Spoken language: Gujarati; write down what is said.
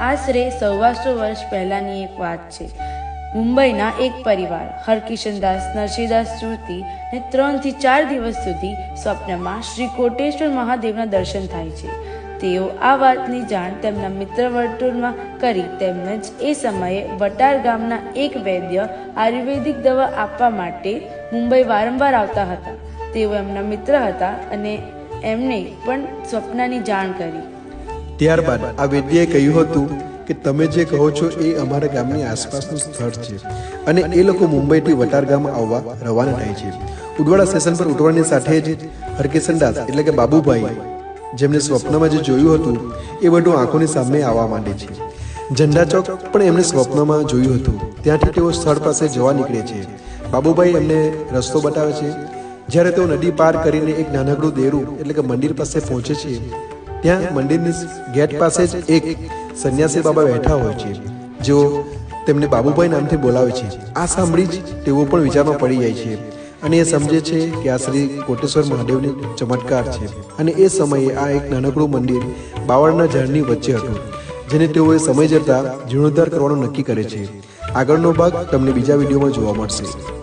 આશરે સવાસો વર્ષ પહેલાંની એક વાત છે. મુંબઈના એક પરિવાર, હરકિશનદાસ, નરસિંહદાસ સુરતી ને ત્રણથી ચાર દિવસ સુધી સ્વપ્નમાં શ્રી કોટેશ્વર મહાદેવના દર્શન થાય છે. તેઓ આ વાતની જાણ તેમના મિત્ર વર્તુળમાં કરી તેમજ એ સમયે વટાર ગામના એક વૈદ્ય આયુર્વેદિક દવા આપવા માટે મુંબઈ વારંવાર આવતા હતા. તેઓ એમના મિત્ર હતા અને એમને પણ સ્વપ્નની જાણ કરી. ત્યારબાદ આ વૈદ્યએ કહ્યું હતું કે તમે જે કહો છો એ અમારા ગામની આસપાસનું સ્થળ છે અને એ લોકો મુંબઈથી વટાર ગામ આવવા રવાના થાય છે. ઉદવાડા સ્ટેશન પર ઉતરવાની સાથે જ હરકિશનદાસ એટલે કે બાબુભાઈ જેમને સ્વપ્નમાં જે જોયું હતું એ બધું આંખોની સામે આવવા માંડે છે. ઝંડા ચોક પણ એમને સ્વપ્નમાં જોયું હતું. ત્યાંથી તેઓ સ્થળ પાસે જવા નીકળે છે. બાબુભાઈ એમને રસ્તો બતાવે છે. જ્યારે તેઓ નદી પાર કરીને એક નાનકડું દેરું એટલે કે મંદિર પાસે પહોંચે છે ત્યાં મંદિરની ગેટ પાસે જ એક સંન્યાસી બાબા બેઠા હોય છે. જેઓ તેમને બાબુભાઈ નામથી બોલાવે છે. આ સાંભળી જ તેઓ પણ વિચારમાં પડી જાય છે અને એ સમજે છે કે આ શ્રી કોટેશ્વર મહાદેવની ચમત્કાર છે. અને એ સમયે આ એક નાનકડું મંદિર બાવળના ઝાડની વચ્ચે હતું, જેને તેઓએ સમય જતાં જીર્ણોદ્ધાર કરવાનું નક્કી કરે છે. આગળનો ભાગ તમને બીજા વિડીયોમાં જોવા મળશે.